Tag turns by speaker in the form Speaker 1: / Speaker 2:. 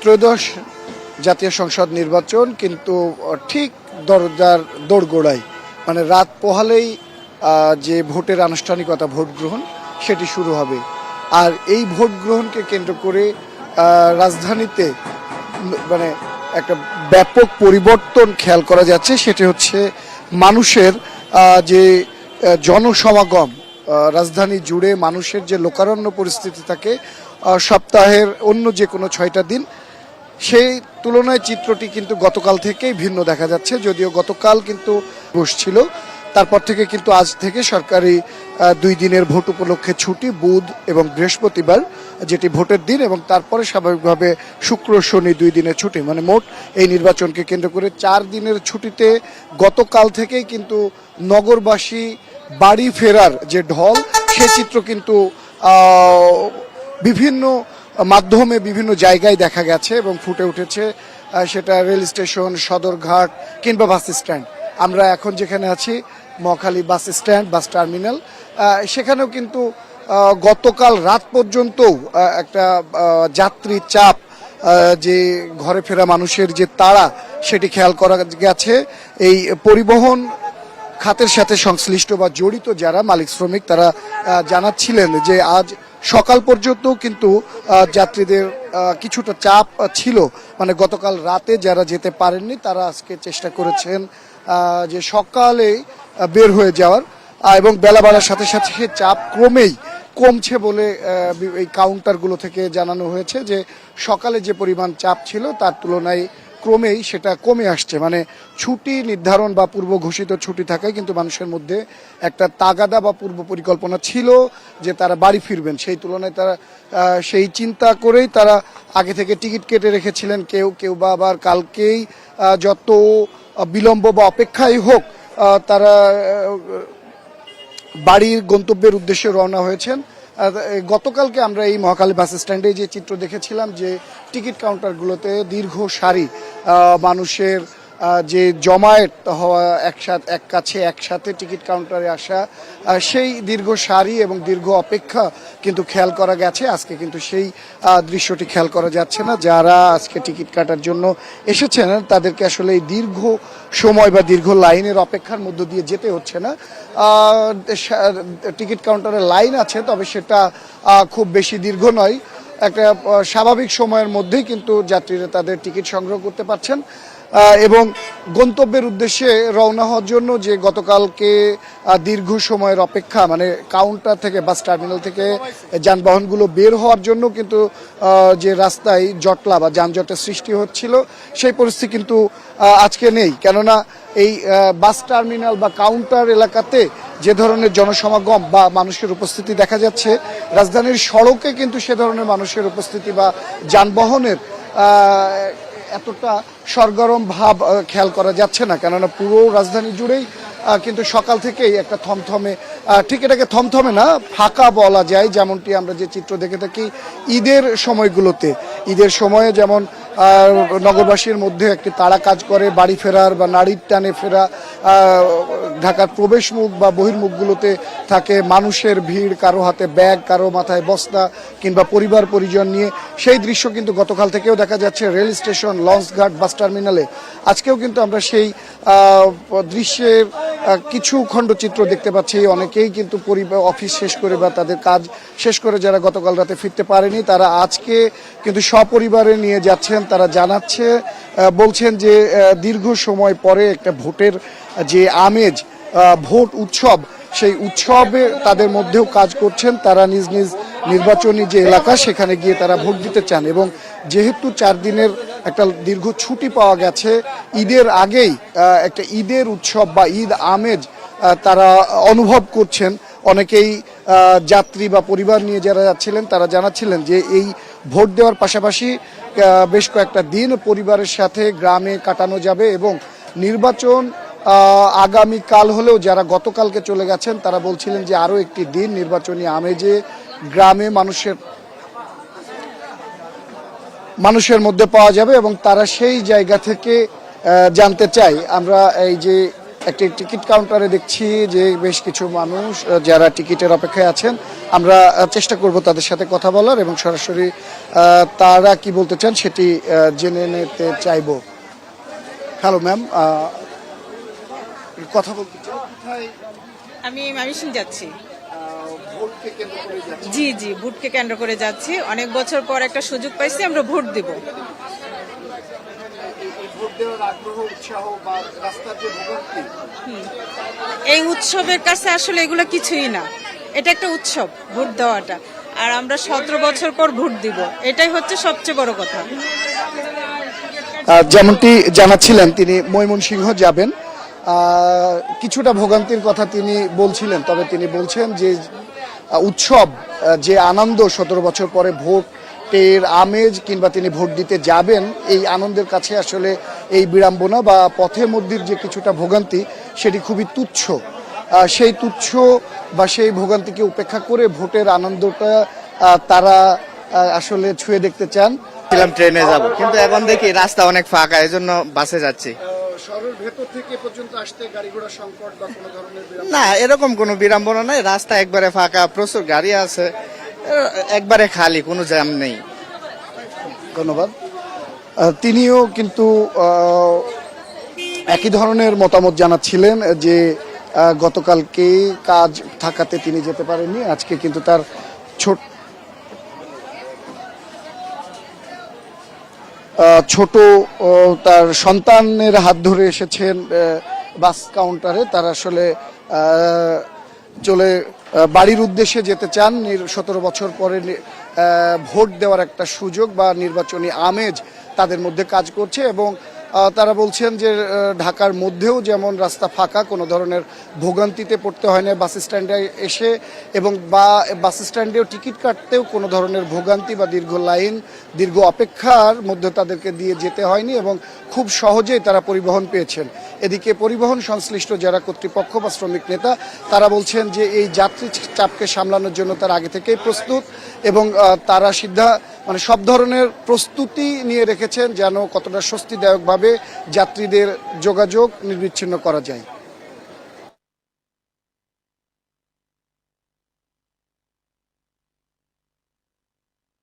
Speaker 1: ত্রয়োদশ জাতীয় সংসদ নির্বাচন কিন্তু ঠিক দরজার দোরগোড়ায় মানে রাত পোহালেই যে ভোটের আনুষ্ঠানিকতা ভোট গ্রহণ, সেটি শুরু হবে। আর এই ভোট গ্রহণকে কেন্দ্র করে রাজধানীতে মানে একটা ব্যাপক পরিবর্তন খেয়াল করা যাচ্ছে, সেটি হচ্ছে মানুষের যে জনসমাগম রাজধানী জুড়ে মানুষের যে লোকারণ্য পরিস্থিতি থাকে সপ্তাহের অন্য যে কোনো ছয়টা দিন, সেই তুলনায় চিত্রটি কিন্তু গতকাল থেকেই ভিন্ন দেখা যাচ্ছে, যদিও গতকাল কিন্তু বসছিল তারপর থেকে কিন্তু আজ থেকে সরকারি দুই দিনের ভোট উপলক্ষে ছুটি, বুধ এবং বৃহস্পতিবার, যেটি ভোটের দিন এবং তারপরে স্বাভাবিকভাবে শুক্র, শনি দুই দিনের ছুটি। মানে মোট এই নির্বাচনকে কেন্দ্র করে চার দিনের ছুটিতে গতকাল থেকেই কিন্তু নগরবাসী বাড়ি ফেরার যে ঢল, সে চিত্র কিন্তু বিভিন্ন মাধ্যমে বিভিন্ন জায়গায় দেখা গেছে এবং ফুটে উঠেছে। সেটা রেল স্টেশন সদরঘাট কিংবা বাস স্ট্যান্ড। আমরা এখন যেখানে আছি Mohakhali bus stand bus terminal সেখানেও কিন্তু গতকাল রাত পর্যন্তও আহ, একটা যাত্রী চাপ যে ঘরে ফেরা মানুষের যে তাড়া সেটি খেয়াল করা গেছে। এই পরিবহন খাতের সাথে সংশ্লিষ্ট বা জড়িত যারা মালিক শ্রমিক তারা জানাচ্ছিলেন যে আজ সকাল পর্যন্ত কিন্তু যাত্রীদের কিছুটা চাপ ছিল। মানে গতকাল রাতে যারা যেতে পারেননি, তারা আজকে চেষ্টা করেছেন যে সকালে বের হয়ে যাওয়ার। এবং বেলা বাড়ার সাথে সাথে সে চাপ ক্রমেই কমছে বলে এই কাউন্টারগুলো থেকে জানানো হয়েছে যে সকালে যে পরিমাণ চাপ ছিল, তার তুলনায় ক্রমেই সেটা কমে আসছে। মানে ছুটি নির্ধারণ বা পূর্ব ঘোষিত ছুটি থাকায় কিন্তু মানুষের মধ্যে একটা তাগাদা বা পূর্ব পরিকল্পনা ছিল যে তারা বাড়ি ফিরবেন। সেই তুলনায় তারা সেই চিন্তা করেই তারা আগে থেকে টিকিট কেটে রেখেছিলেন। কেউ কেউ বা আবার কালকেই যত বিলম্ব বা অপেক্ষাই হোক তারা বাড়ির গন্তব্যের উদ্দেশ্যে রওনা হয়েছেন। গতকালকে আমরা এই মহাকালী বাস স্ট্যান্ডে যে চিত্র দেখেছিলাম যে টিকিট কাউন্টারগুলোতে দীর্ঘ সারি মানুষের যে জমায়েত হওয়া একসাথে এক কাছে একসাথে টিকিট কাউন্টারে আসা সেই দীর্ঘ সারি এবং দীর্ঘ অপেক্ষা কিন্তু খেয়াল করা গেছে। আজকে কিন্তু সেই দৃশ্যটি খেয়াল করা যাচ্ছে না। যারা আজকে টিকিট কাটার জন্য এসেছেন, তাদেরকে আসলে এই দীর্ঘ সময় বা দীর্ঘ লাইনের অপেক্ষার মধ্য দিয়ে যেতে হচ্ছে না। টিকিট কাউন্টারে লাইন আছে, তবে সেটা খুব বেশি দীর্ঘ নয়। একটা স্বাভাবিক সময়ের মধ্যেই কিন্তু যাত্রীরা তাদের টিকিট সংগ্রহ করতে পারছেন। এবং গন্তব্যের উদ্দেশ্যে রওনা হওয়ার জন্য যে গতকালকে দীর্ঘ সময়ের অপেক্ষা মানে কাউন্টার থেকে বাস টার্মিনাল থেকে যানবাহনগুলো বের হওয়ার জন্য কিন্তু যে রাস্তায় জটলা বা যানজটের সৃষ্টি হচ্ছিল, সেই পরিস্থিতি কিন্তু আজকে নেই। কেননা এই বাস টার্মিনাল বা কাউন্টার এলাকাতে যে ধরনের জনসমাগম বা মানুষের উপস্থিতি দেখা যাচ্ছে, রাজধানীর সড়কে কিন্তু সে ধরনের মানুষের উপস্থিতি বা যানবাহনের এতটা সরগরম ভাব খেয়াল করা যাচ্ছে না। কেননা পুরো রাজধানী জুড়েই কিন্তু সকাল থেকেই একটা থমথমে ঠিক এটাকে থমথমে না, ফাঁকা বলা যায়। যেমনটি আমরা যে চিত্র দেখে থাকি ঈদের সময়গুলোতে। ঈদের সময়ে যেমন নগরবাসীর মধ্যে একটি তাড়া কাজ করে, বাড়ি ফেরার বা নারীর টানে ফেরা ঢাকার প্রবেশ মুখ বা বহির্মুখগুলোতে থাকে মানুষের ভিড়, কারও হাতে ব্যাগ, কারও মাথায় বস্তা কিংবা পরিবার পরিজন নিয়ে। সেই দৃশ্য কিন্তু গতকাল থেকেও দেখা যাচ্ছে রেল স্টেশন, লঞ্চঘাট, বাস টার্মিনালে। আজকেও কিন্তু আমরা সেই দৃশ্যের কিছু খণ্ডচিত্র দেখতে পাচ্ছি। অনেকেই কিন্তু পরিবার অফিস শেষ করে বা তাদের কাজ শেষ করে যারা গতকাল রাতে ফিরতে পারেনি, তারা আজকে কিন্তু সপরিবারে নিয়ে যাচ্ছেন। তারা জানাচ্ছে বলছেন যে দীর্ঘ সময় পরে একটা ভোটের যে আমেজ ভোট উৎসব, সেই উৎসবে তাদের মধ্যেও কাজ করছেন। তারা নিজ নিজ নির্বাচনী যে এলাকা, সেখানে গিয়ে তারা ভোট দিতে চান এবং যেহেতু চার দিনের একটা দীর্ঘ ছুটি পাওয়া গেছে, ঈদের আগেই একটা ঈদের উৎসব বা ঈদ আমেজ তারা অনুভব করছেন। অনেকেই যাত্রী বা পরিবার নিয়ে যারা যাচ্ছিলেন, তারা জানাচ্ছিলেন যে, এই ভোট দেওয়ার পাশাপাশি বেশ কয়েকটা দিন পরিবারের সাথে গ্রামে কাটানো যাবে এবং নির্বাচন আগামী কাল হলেও যারা গতকালকে চলে গেছেন, তারা বলছিলেন যে আরও একটি দিন নির্বাচনী আমেজে গ্রামে মানুষের মানুষের মধ্যে পাওয়া যাবে এবং তারা সেই জায়গা থেকে জানতে চাই আমরা এই যে একটি টিকিট কাউন্টারে দেখছি যে বেশ কিছু মানুষ যারা টিকিটের অপেক্ষায় আছেন আমরা চেষ্টা করব তাদের সাথে কথা বলার এবং সরাসরি তারা কি বলতে চান সেটি জেনে নিতে চাইব। হ্যালো ম্যাম কথা বলতে
Speaker 2: আমি মামিসিং যাচ্ছি। জি জি ভোটকে কেন্দ্র করে যাচ্ছি। অনেক বছর পর একটা সুযোগ পাইছি আমরা ভোট দিব।
Speaker 1: ভোট দেওয়ার আগ্রহ উৎসাহ বা রাস্তার যে ভোগান্তি
Speaker 2: এই উৎসবের কাছে আসলে এগুলো কিছুই না। এটা একটা উৎসব ভোট দেওয়াটা। আর আমরা সতেরো বছর পর ভোট দিব এটাই হচ্ছে সবচেয়ে বড় কথা।
Speaker 1: যেমনটি জানাচ্ছিলেন তিনি ময়মনসিংহ যাবেন। কিছুটা ভোগান্তির কথা তিনি বলছিলেন তবে তিনি বলছেন যে উৎসব যে আনন্দ সতেরো বছর পরে ভোটের আমেজ কিংবা তিনি ভোট দিতে যাবেন এই আনন্দের কাছে আসলে এই বিড়ম্বনা বা পথের মধ্যে যে কিছুটা ভোগান্তি সেটি খুবই তুচ্ছ। সেই তুচ্ছ বা সেই ভোগান্তিকে উপেক্ষা করে ভোটের আনন্দটা তারা আসলে ছুঁয়ে দেখতে চান।
Speaker 3: ছিলাম ট্রেনে যাব কিন্তু এখন দেখি রাস্তা অনেক ফাঁকা এই জন্য বাসে যাচ্ছি।
Speaker 1: শহরের ভেতর থেকে পর্যন্ত আসতে গাড়ি ঘোড়া সংকট বা কোনো ধরনের
Speaker 3: না এরকম কোনো বিড়ম্বনা নাই রাস্তা একবারে ফাঁকা প্রচুর গাড়ি আছে। একবারে খালি, কোনো জ্যাম নেই।
Speaker 1: ধন্যবাদ। তিনিও কিন্তু একই ধরনের মতামত জানাচ্ছিলেন যে গতকালকে কাজ থাকাতে তিনি যেতে পারেননি, আজকে কিন্তু তার ছোট ছোট তার সন্তানের হাত ধরে এসেছেন বাস কাউন্টারে। তারা আসলে চলে বাড়ির উদ্দেশ্যে যেতে চান সতেরো বছর পরে ভোট দেওয়ার একটা সুযোগ বা নির্বাচনী আমেজ তাদের মধ্যে কাজ করছে এবং তারা বলছেন যে ঢাকার মধ্যেও যেমন রাস্তা ফাঁকা, কোনো ধরনের ভোগান্তিতে পড়তে হয় না বাস স্ট্যান্ডে এসে, এবং বা, বাস স্ট্যান্ডেও টিকিট কাটতেও কোনো ধরনের ভোগান্তি বা দীর্ঘ লাইন, দীর্ঘ অপেক্ষার মধ্যে তাদেরকে দিয়ে যেতে হয়নি এবং খুব সহজেই তারা পরিবহন পেয়েছেন। এদিকে পরিবহন সংশ্লিষ্ট যারা কর্তৃপক্ষ বা শ্রমিক নেতা, তারা বলছেন যে, এই যাত্রী চাপকে সামলানোর জন্য তারা আগে থেকেই প্রস্তুত এবং তারা সিদ্ধা মানে সব ধরনের প্রস্তুতি নিয়ে রেখেছেন যেন কতটা স্বস্তিদায়কভাবে যাত্রীদের যোগাযোগ নির্বিচ্ছিন্ন করা যায়।